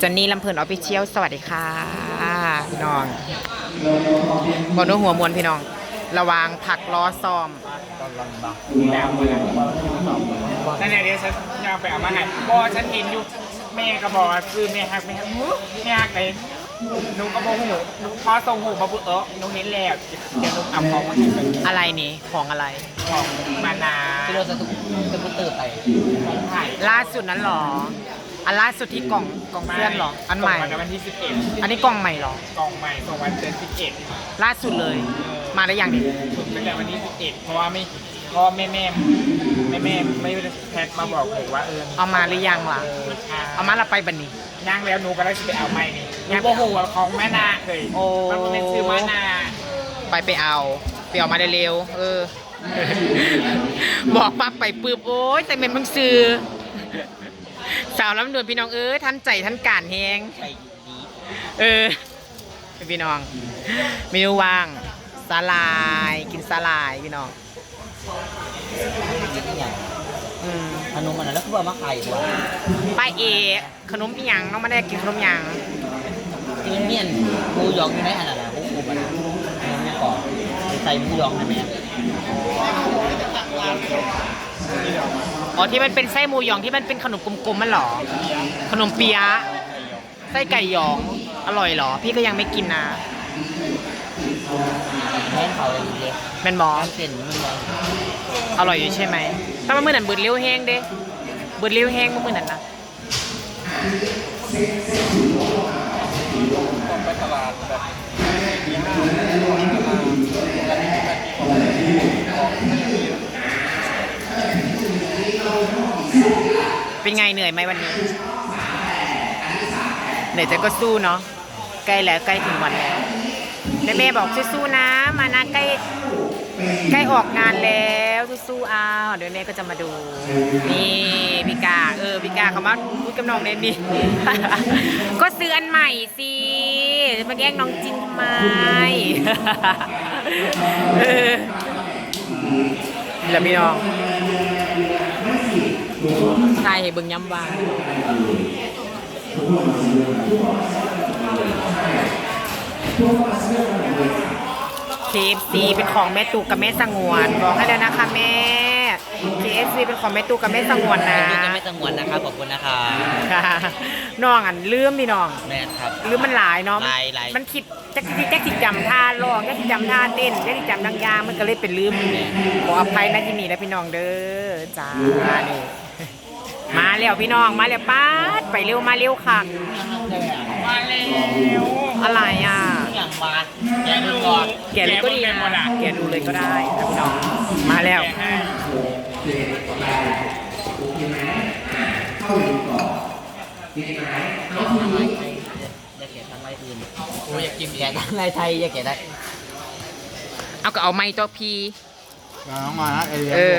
จอนนี่ลำเพลินออฟฟิเชียลสวัสดีค่ะพี่น้องบนหัวมวลพี่น้อง ระวังผักล้อซ้อมแล้วเมื่อนั่นแหละเดี๋ยวฉันยางไปเอามาให้บอฉันเห็นอยู่แม่ก็บอกว่าคือแม่ฮักแม่ฮักหูแม่ฮักเลยหนูก็บอกหูหนูพอส่งหูมาปุ๊บเออหนูเห็นแล้วเดี๋ยวหนูเอาของมาให้เป็นอะไรนี่ของอะไรของมานาที่เราจะตุจะมุดตื่นไปของไทยล่าสุดนั้นหรอ อันล่าสุดที่กล่องกล่องเพื่อนหรอ อันใหม่ ส่งาในวันที่11อันนี้กล่องใหม่หรอ กล่องใหม่ส่งวันเดือน11ล่าสุดเลย มาได้ยังดิถึงตั้งแต่วันที่11เพราะว่าไม่เพราะแม่แม่แม่แม่ไม่แพทมาบอกผมว่าเออเอามาหรือยังล่ะ เออค่ะเอามาละไปบันนี้ ย่างแล้วหนูก็เลยจะไปเอาใหม่นี่ยังโมโหของแม่นาเคยโอ้ มันเป็นซื้อแม่นาไปไปเอาไปเอามาได้เร็วๆเออ บอกปั๊บไปปืบโอ้ยแต่เป็นมึงซื้อ สาวลำดวนพี่น้องเอ้ยท่านใจท่านการแฮงไปดีเออพี่น้องเมนูว่างสาลายกินสาลายพี่น้องดีที่อย่างอืมขนมมันแล้วก็มาขายตัวป้าเอกขนมอีหยังน้องไม่ได้กินขนมหยังที่มันเมียนหมูยองอยู่ในอันนั้นนะหมูอุบอะนะขนมเนี่ยก่อนใส่หมูยองนะแม่ อ๋อที่มันเป็นไส้หมูหยองที่มันเป็นขนมกลมๆมันเหรอ ขนมเปี๊ยะไส้ไก่หยองอร่อยเหรอ พี่ก็ยังไม่กินนะแม่เขาเลยดีเลยแม่นบอมันเส้นมันเลยอร่อยอยู่ใช่ไหมแต่ว่ามื่อนั้นเบิดเลี้ยวแห้งเด้เบิดเลี้ยวแห้งเมื่อนั้นนะต้องไปตลาดแบบเป็น ไงเหนื่อยไหมวันนี้ เหนื่อยแต่ก็สู้เนาะใกล้แล้วใกล้ถึงวันแล้วแม่แม่บอกสู้ๆนะ มานะใกล้ใกล้ออกงานแล้วสู้ๆเอาเดี๋ยวแม่ก็จะมาดู นี่พี่กาเออพี่กาเขามาพูดกับน้องเนนดิก็ซื้ออันใหม่สิมาแย่งน้องจินทำไมเออแหละพี่น้อง ใช่เบิ่งย้ำวางเคฟซีเป็นของแม่ตูกับแม่สงวนบอกให้แล้วนะคะแม่ KFC เป็นของแม่ตูกับแม่สงวนนะนี่จะไม่สงวนนะครับขอบคุณนะคะค่ะน้องอันลืมพี่น้องแม่ครับหรือมันหลายเนาะหลายหลายมันคิดจักจิจักจิจำท่าร้องจักจิจำท่าเต้นจักจิจำดังยางมันก็เลยเป็นลืมขออภัยนะที่นี่นะพี่น้องเด้อจ้านี่มา แล้วพี่น้องมาแล้วป้าดไปเร็วมาเร็วค่ะ มาแล้วอะไรอะ อย่างวานแกดูก่อนแกะเลยก็ดีแกะนะหมดอะแกะดูเลยก็ได้นะพี่น้องมาแล้ว แกะให้อย่าเขียนทางไรอื่นโอ้ยอยากกินแกะทางไรไทยอย่าเขียนได้เอาก็เอาไม้ตัวพี น้องมาเอเออ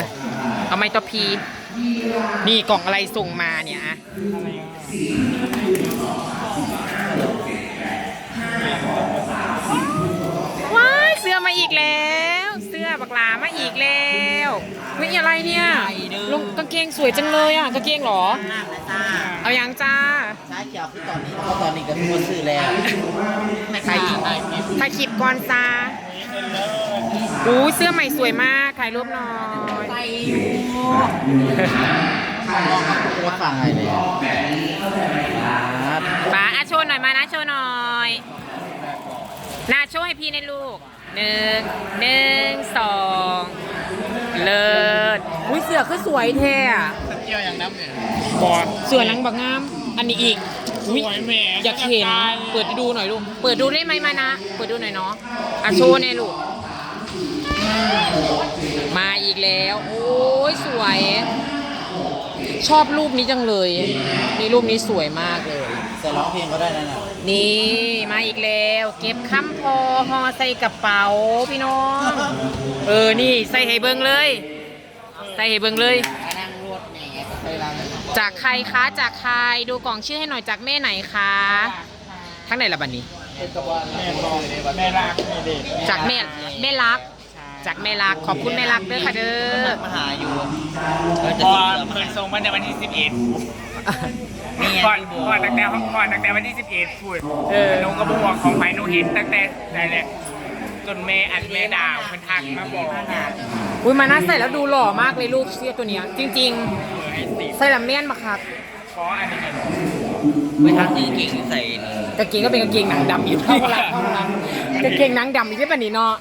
เอาไม้ตัวพี นี่กล่องอะไรส่งมาเนี่ยอะว้ายเสื้อมาอีกแล้ว เสื้อบักหลามาอีกแล้วเฮ้ยอะไรเนี่ยลงกางเกงสวยจังเลยอะกางเกงเหรอหน้าและจ้าเอายังจ้าใช้เขียวคือตอนนี้เพราะตอนนี้ก็ทุกคนซื้อแล้วถ่ายถ่ายคลิปก่อนจ้า อู้เสื้อใหม่สวยมากถ่ายรูปหน่อยก็ฟังไงเลยครับป้าอะโชว์หน่อยมานะโชว์หน่อยนาโชว์ให้พี่ในลูกหนึ่งหนึ่งสองเลิศอุ้ยเสือคือสวยแท้อะเกี่ยวอย่างน้ำเนี่ยบอลเสือหลังบักงาม อันนี้อีกสอุ๊ยวยแหม่อยากเห็นเปิดให้ดูหน่อยลูกเปิดดูได้ไหมมานะ เปิดดูหน่อยเนาะอะโชว์ในอยลูก มาอีกแล้ว โอ้ยสวย ชอบรูปนี้จังเลย นี่รูปนี้สวยมากเลยแต่ร้องเพลงก็ได้นะน่ะนี่มาอีกแล้ว เก็บคำพอห่อใส่กระเป๋าพี่น้อง เออ นี่ใส่ให้เบิงเลย ใส่ให้เบิงเลย นั่งรถเนี่ยเคยรังจากใครคะ จากใคร ดูกล่องชื่อให้หน่อยจากแม่ไหนคะ ทั้งไหนละบัดนี้ แม่บอกแม่รักแม่เด็กจากแม่แม่รักใช่จากแม่รักขอบคุณแม่รักเด้อค่ะเด้อมาหาอยู่เออพจะอส่งเสือมาเพิ่นส่งมาในวันที่11นี่ไงก่อนพี่บัวก่อนตั้งแต่ก่อนตั้งแต่วันที่11พูดเออหนูก็บอกของไผ่หนูเห็นตั้งแต่ไหนแหละจนเมย์อันเมย์ดาวเพิ่นทักมาบอกอุ้ยมาน่าใส่แล้วดูหล่อมากเลยลูกเสื้อตัวเนี้ยจริง ๆ ใส่ลำเมียนมาครับเพราะอันนี้ ไปทางซื้อเก่งใส่นี่กางเกงก็เป็นกางเกงหนังดำอยู่เท่าไหร่เท่านั้นกางเกงหนังดำอยู่ที่ปานนี้เนาะ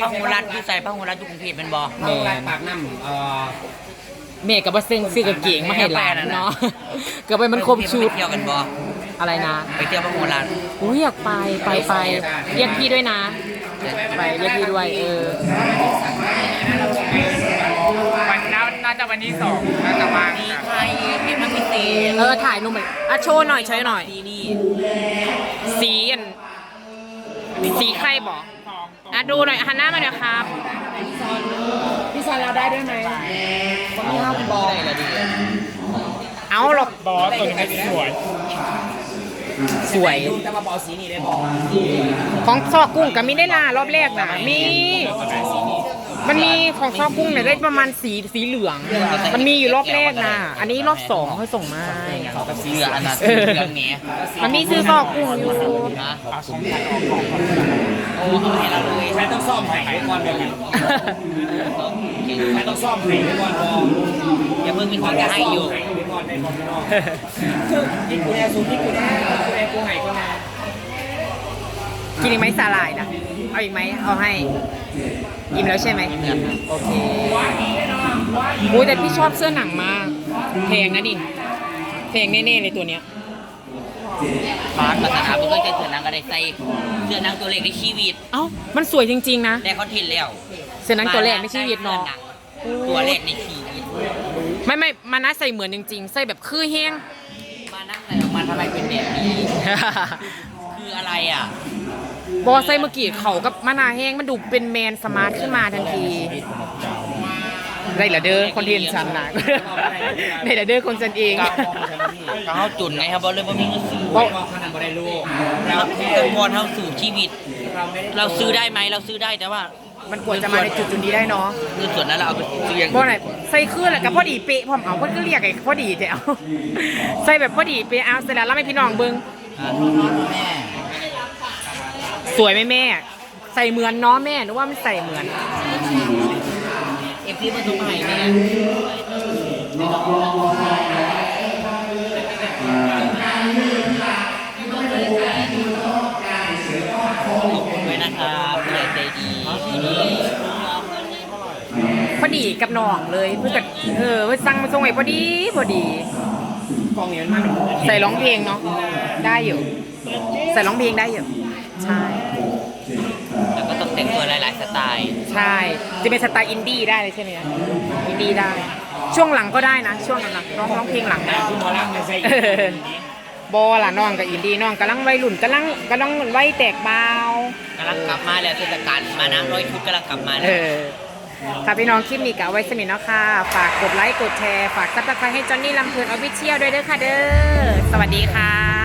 พระโหรัฐที่ใส่พระโหรัฐอยู่กรุงเทพเป็นบ่แม่ปากน้ำเอ่อแม่กับบัสเซงซื้อกางเกงมาให้หลานเนาะเกือบไปมันครบชุดไปเที่ยวกันบ่อะไรนะ ไปเที่ยวพระโหรัฐอุ้ยอยากไปไปไปเรียกพี่ด้วยนะ ไปเรียกพี่ด้วยเออวัน น่าน่าจะวันที่สองน่าจะว่างมีค่ะไทยเพียงพิเศษเออถ่ายหนุ่มอยอะโชว์หน่อยโชว์หน่อยซีรีส์สีอันสีใครบอกอะดูหน่อยหันหน้ามาเดี๋ยวครับ พี่ซอนเราได้ด้วยไหมมีห้าบอลได้ละดีเอาหรอกบอสตัวนี้สวยสวยแต่มาบอลสีนี่ได้บอลของซอกกุ้งกับมิได้ลารอบแรกนะมี มันมีของซอกกุ้งเนี่ยได้ประมาณสีสีเหลือง มันมีอยู่รอบแรกนะ อันนี้รอบสองเขาส่งมาให้เสืออันนั้นเสือเนี้ยมันมีซื้อซอกกุ้งอยู่นะเอาของขวัญออกของโอ้เอาให้เราเลยใช้ต้องซ่อมไผ่ก่อนเดียวกันใช้ต้องซ่อมไผ่ก่อนบออย่าเพิ่งมีความจะให้อยู่ก่อนในบอลนอกพี่กูแน่ซูพี่กูแน่กูแน่กูไห่ก็แน่กินอีกไหมสาหร่ายนะ เอาอีกไหมเอาให้ อิ่มแล้วใช่ไหมโอเคโอ้ยแต่พี่ชอบเสื้อหนังมากแพงนะดิแพงแน่ๆเลยตัวเนี้ยปาร์ตปัตนาเพิ่งจะเสือนังก็ได้ใส่เสือนังตัวเล็กในชีวิต เอ้า มันสวยจริง ๆ นะได้คอนเทนต์แล้วเสื้อหนังตัวแรกในชีวิตเนาะตัวแรกในชีวิตไม่ไม่มานะใส่เหมือนจริง ๆ ใส่แบบคือแห้งมานั่งอะไรออกมาทำไมเป็นแบบนี้ คืออะไรอะ บอใส่เมื่อกี้เขากับมะนาวแห้งมันดูเป็นแมนสมาร์ทขึ้นมาทันที ได้ละเด้อคอนเทนต์ฉันนะได้ละเด้อคนฉันเอง ก็เขาจุนไงครับบอลเลยว่ามีเงินซื้อเพราะขนาดบ่ได้ลูกเรากังวลเท่าสู่ชีวิต เราซื้อได้ไหมเราซื้อได้แต่ว่ามันควรจะมาในจุดจุดๆนี้ได้เนาะเงินส่วนนั้นเราเอาไปซื้ออย่างบ่ไหนใส่ขึ้นแหละกับพอดีเป๊ะพร้อมเอาเพิ่นก็เรียกไอ้พอดีแต่เอาใส่แบบพอดีเป๊ะเอาเสร็จแล้วเล่าให้พี่น้องเบิ่งแม่ สวยไหมแม่ ใส่เหมือนเนาะแม่นึกว่ามันใส่เหมือน เอฟซีมาตุ้มให้แม่ขอบคุณด้วยนะครับผู้ใหญ่ใจดีที่นี่พอดีกับน้องเลยเพื่อกับเออเพื่อสั่งมาส่งไว้พอดีพอดี กองนี้มันใส่ร้องเพลงเนาะได้อยู่ ใส่ร้องเพลงได้อยู่ ใช่ แล้วก็ต้องแต่งตัวหลายๆสไตล์ ใช่ จะเป็นสไตล์อินดี้ได้เลยใช่ไหมนะอินดี้ได้ ช่วงหลังก็ได้นะ ช่วงหลังๆร้องร้องเพลงหลังได้คือหมอลำในใจเออบอล่ะน้องกับอินดี้น้องกำลังวัยรุ่นกำลังกำลังวัยแตกเบากำลังกลับมาแล้วเทศกาลมานะร้อยชุดกำลังกลับมาเอแล้ว อค่ะพี่น้องคลิปนี้กะเอาไว้สมิธเนาะค่ะ ฝากกดไลค์กดแชร์ ฝากซับสไครต์ให้จอนนี่ลำเพลินออฟฟิเชียลด้วยเด้อค่ะเด้อ สวัสดีค่ะ